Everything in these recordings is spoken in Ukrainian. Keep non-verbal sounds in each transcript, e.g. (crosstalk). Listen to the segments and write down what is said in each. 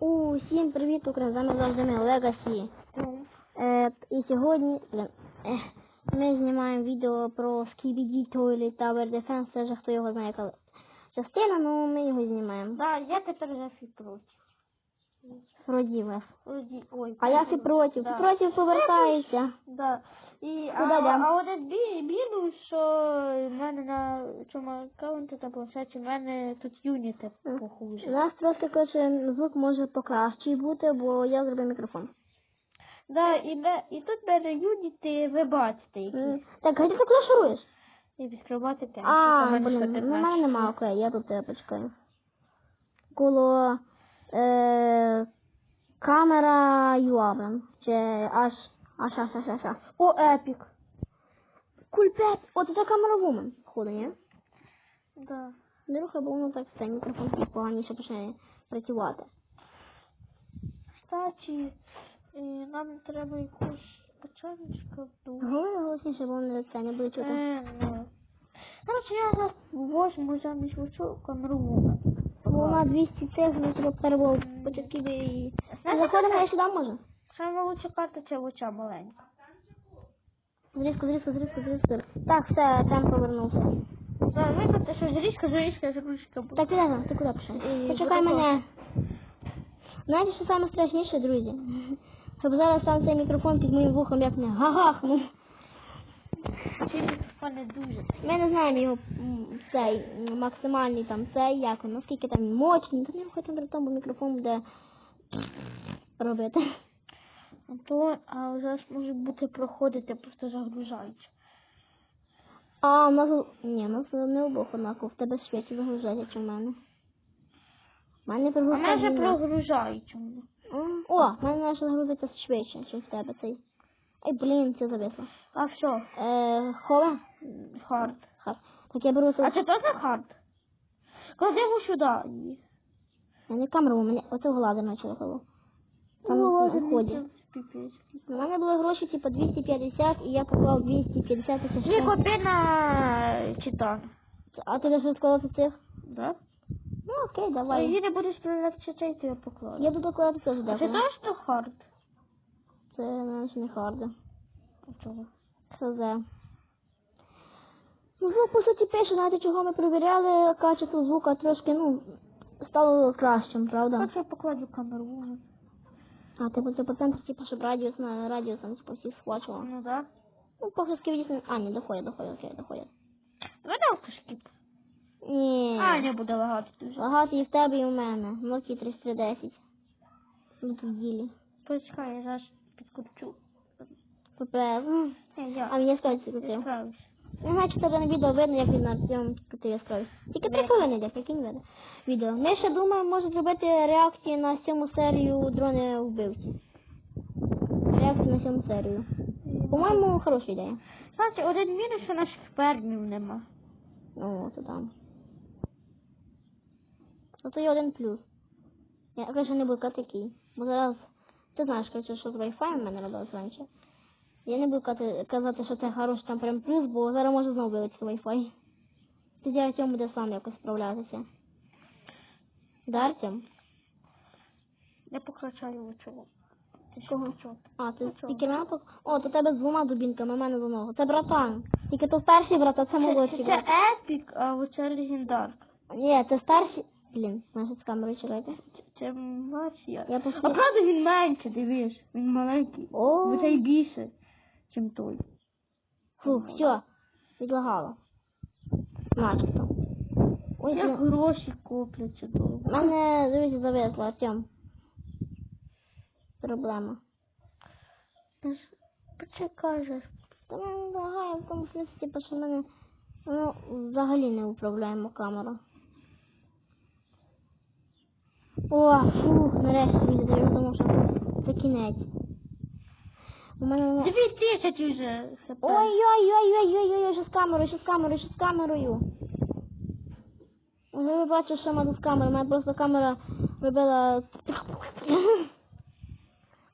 Усім привіт, Україна! З вами завжди ми Легасі. Е, і сьогодні е, ми знімаємо відео про Skibidi Toilet Tower Defense. Це вже хто його знає яка частина, ну ми його знімаємо. Да, я тепер за фі проти. Вроді вас. Вроді- Ой, А я фі проти. Фі проти повертається. Да. І, а, йдем? а один бі, мінус, що в мене на цьому аккаунті та планшеті, в мене тут юніти У похуже. нас трошки коротше, звук може покращий бути, бо я зробив мікрофон. Да, і, бе, і тут мене юніти, ви бачите, які. М, Так, а ти шуруєш? І відкривати те. А, блін, ну в мене нема, окей, я тут тебе почекаю. Коло е, камера юа. Чи аж, аж, аж, аж. О, епік. Кульпет! О, це камера вумен, походу, ні? Да. Не рухай, бо воно так цей мікрофон такий поганіше почне працювати. Кстати, е, нам треба якусь печенечка вдруг. Говори голосніше, бо воно це не буде чути. Е, ну. Короче, я зараз возьму замість оцю камеру вумен. Вона 200 цих, ну треба перебув початки і... Заходимо я сюди може? Саме лучша карта це оця маленька. Зрізко, зрізко, зрізко, зрізко. Так, все, темп повернувся. Да, ви тут що зрічка, зрічка, зрічка буде. Так, Ілена, ти куди пішов? Почекай мене. Знаєте, що саме страшніше, друзі? Щоб зараз сам цей мікрофон під моїм вухом як не гагахнув. Ці мікрофони дуже. Ми не знаємо його цей максимальний там цей, як він, наскільки там мощний. Та не хоч на тому мікрофон буде робити. А то, а зараз може бути проходити, просто загружають. А, у нас ні, у нас не обох однаково, в тебе швидше загружається, у мене. У мене А прогрузка. мене вже. М, О, в мене наш загрузиться швидше, ніж в тебе цей. Ай, блін, це зависло. А все, Е, хове? хард. Хар. Так я беру А це. теж хард? Клади його сюди. У мене камеру, у мене оце глади почала коло. Там Ну, піпець. У мене були гроші, типу, 250, і я поклав 250 тисяч. Дві копи на читан. А ти десь відкладати цих? Да? Ну, окей, давай. її не будеш читай, то я покладу. Я буду кладати теж А це деколи. теж хард? Це знаєш, не харда. А чого? ХЗ. Ну, по суті, пише, знаєте, чого ми перевіряли качество звука трошки, ну, стало кращим, правда? Хоче я покладу камеру. А, типу, це процент, типу, щоб радіус на радіус там, типу, всіх схвачувало. Ну да. Ну, поки скільки А, ні, доходять, доходять, окей, доходять. Давай автошкіп. Ні. А, не буде лагати дуже. Багато і в тебе, і в мене. Nokia 3310. Ну, тут ділі. Почекай, я зараз підкручу. Попре. Ні, А я. мені стоїть Я справлюсь. Не знаю, чи тебе на відео видно, як він на цьому крутив яскравість. Тільки три хвилини йде, прикинь видно. Відео. Ми ще думаємо, може зробити реакції на сьому серію дрони вбивці. Реакції на сьому серію. По-моєму, хороша ідея. Знаєте, один мінус, що наших пернів нема. О, то там. Ото є один плюс. Я, конечно, не буду такий. Бо зараз, ти знаєш, короче, що з Wi-Fi в мене робилось раніше. Я не буду казати, що це хороший там прям плюс, бо зараз може знову вилетіти Wi-Fi. Тоді Артем буде сам якось справлятися. Да, Артем? Я покрачаю оцього. Ти Кого? А, ти тільки напок? О, то тебе з двома дубінками, у мене з одного. Це братан. Тільки то старший брат, а це Це, молодший це епік, а оце легендарка. Ні, це старший. Блін, значить з камерою чекайте. Це, це младший. Я А правда він менше, дивиш. Він маленький. О, Бо цей більше, чим той. Фу, все, відлагало. Начебто. Ой, Як я... гроші копляться довго. У мене, дивіться, зависло, Артем. Проблема. Та ж- Почекай же. Та мене лагає в тому смислі, типу, що мене ну, взагалі не управляємо камера. О, фух, нарешті відео, думав, що це кінець. У мене... Дві тисячі вже. хп. Ой-ой-ой-ой-ой-ой, що з камерою, що з камерою, що з камерою. Ви бачите, що в мене з камерою. У мене просто камера робила...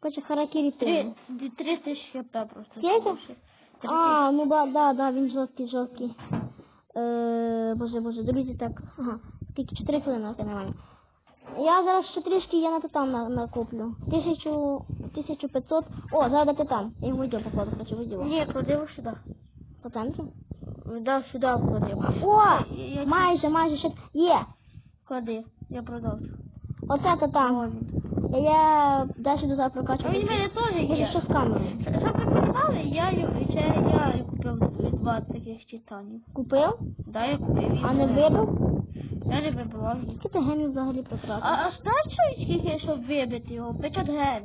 Хоче харакірі Три, три. тисячі хп просто. Скільки? А, ну да, да, да, він жорсткий, жорсткий. Е, боже, боже, друзі, так. Ага, скільки? Чотири хвилини, окей, нормально. Я зараз ще трішки я на титан на, накуплю. Тисячу, 1500. О, зараз де титан. Я відео покладу, хочу відео. Ні, клади його сюди. По центру? Да, сюди клади. О! Я- я- Майже, майже ще. Є! Клади, я продовжу. Оце О, титан. він. Я далі до зараз А прокачувати. він в мене теж є. що з камерою? Щоб ви розуміли, я, ю- це я купив два таких титанів. Купив? Да, я купив. А не вибив? Я не вибивав. Скільки ти гемів взагалі А, потратив? а знаєш, що скільки, щоб вибити його? 500 гривень.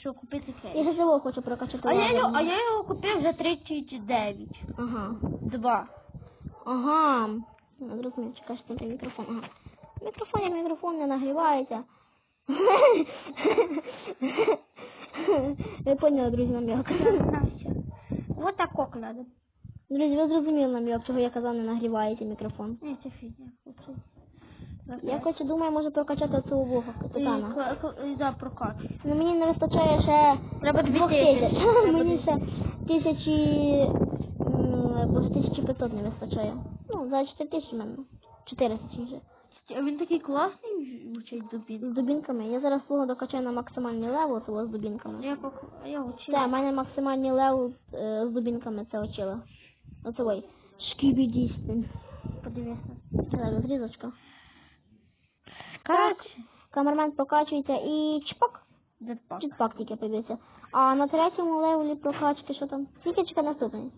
Щоб купити Я кейс. ще цього хочу прокачати. А я, його, а я його купив за 39. Ага. Два. Ага. Я зрозумів, чекай, що там мікрофон. Ага. Мікрофон, як мікрофон не нагрівається. Ви поняли, друзі. Настя. Вот тако кладем. Друзі, ви зрозуміли нам'як, чого я казав, не нагрівається мікрофон. Ні, це фігня. Оце. Я хочу, думаю, може прокачати цього вуха І, титана. к- к- і, да, прокачуй. Ну мені не вистачає ще Треба дві двох тисячі. тисяч. (laughs) Мені ще тисячі, бо 1500 не вистачає. Ну, за 4 тисячі в мене. 400 вже. А він такий класний звучить дубін. З дубінками. Я зараз свого докачаю на максимальний левел, того з дубінками. Я пок... я учив. Це, в мене максимальний левел е, з дубінками це очила. Оце ой. Шкібідістин. Подивися. Це зрізочка. Коротше. Камермен прокачується і чпок. Дедпак. Чпак тільки прийдеться. А на третьому левелі прокачки, що там? Скільки чекає наступний?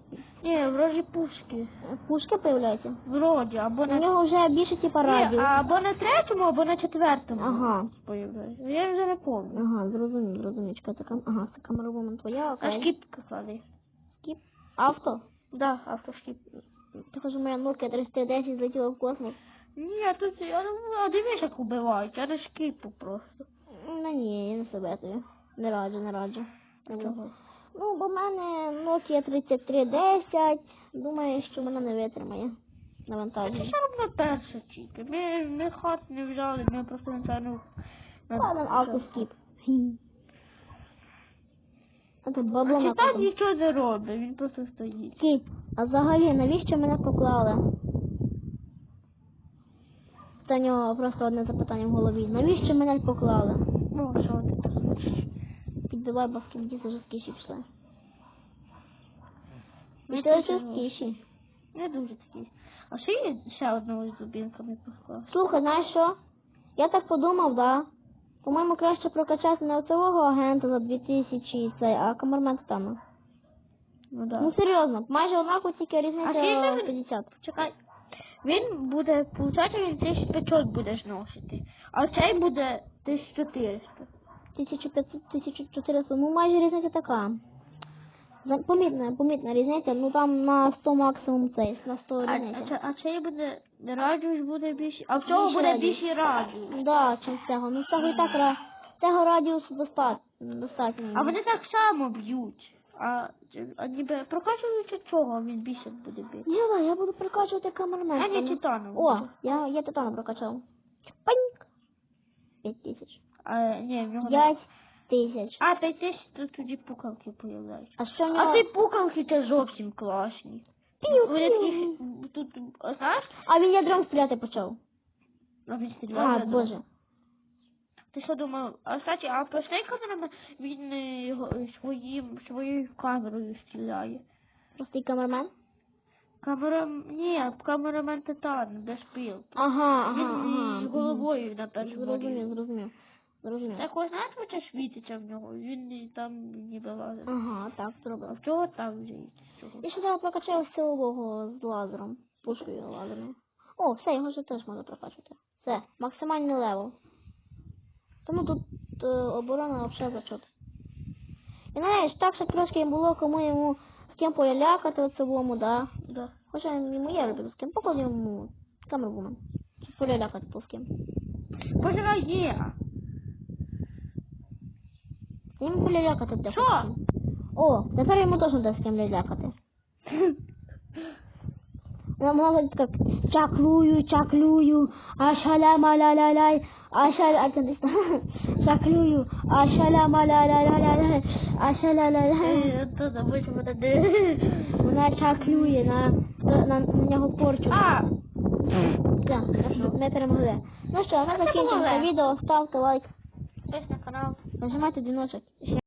Ні, вроді пушки. Пушки появляються. Вроді, або У на... нього вже більше типа Ні, радіус. або на третьому, або на четвертому. Ага. Появляється. Я вже не пам'ятаю. Ага, зрозумів, зрозумів. Чекай, кам... Ага, це камеровумен твоя, А окей. шкіпка клади. Скіп. Авто? Да, автошкіп. Хочеш, моя Nokia 310 злетіла в космос? Ні, а тут, а дивись, як убивають, а не шкіпу просто. Ну ні, я не советую. Не раджу, не раджу. Чого? Ну, бо в мене Nokia 3310. Думаю, що вона не витримає Це навантаження. все одно перше тільки. Ми, ми хат не взяли, ми просто не тягнув. Ладно, автоскіп. А ти бабло А Читан нічого не робить, він просто стоїть. Скіп, а взагалі навіщо мене поклали? Та нього просто одне запитання в голові. Навіщо мене поклали? Ну, що ти там? Підбивай баскет, діти жорсткіші пішли. Ну, це жорсткіші. Не дуже такий. А що є ще одного з зубінками поклав? Слухай, знаєш що? Я так подумав, да. По-моєму, краще прокачати не оцього агента за 2000 і цей, а камермен там. Ну да. Ну серйозно, майже однаково тільки А різниця скільки- 50. Чекай. Він буде, получати він 1500 будеш носити. А цей буде 1400. 1500, 1400, ну майже різниця така. Помітна, помітна різниця, ну там на 100 максимум цей, на 100 А, а, різниця. це- а цей буде радіус буде більше. А в цього Більше буде більший радіус. Да, чим цього. Ну цього і так цього радіусу достатньо. А вони так само б'ють. А, а ніби прокачуючи цього він більше буде бити. Ні, да, я буду прокачувати камермен. А не титаном. О, я, я титана прокачав. Паньк. 5 тисяч. А, ні, в нього не- 5 тисяч. А, та й ти то тоді пукалки появляються. А що в А нього? ти пукалки це зовсім класні. Пів, Вони пів. такі, тут, а знаєш, А він ядром стріляти почав. а він стріляє. А, боже. Ти що думав? А кстати, а простий камерамен, він е, своїм, своєю камерою стріляє. Простий камермен? Камера, ні, камерамен титан, без пил. Ага, ага, ага. з головою на першому Зрозумів, рівні. зрозумів. Зрозумів. Так ось знаєш, що світиться в нього, він і там ніби лазер. Ага, так, А в чого так вже є? Я ще зараз прокачав силового з лазером. Пушкою лазерною. О, все, його вже теж можна прокачувати. Все, максимальний левел. Тому тут е, оборона взагалі зачот. І знаєш, так що трошки було кому йому з ким полялякати от цілому, да. Да. Хоча йому є робити з ким, поклади йому камеру. Чи полялякати то з ким. Боже, є. Йому полялякати де Що? О, тепер йому теж де з ким лялякати. Вона (laughs) могла так чаклую, чаклую, ашаламалалалай, (laughs) la la la la там. чаклую, la la Е, То забудь мене де. Вона чаклює на, на, на нього порчу. А! Все, ми перемогли. Ну що, ми закінчимо це відео, ставте лайк, Десь на канал. нажимайте дзвіночок.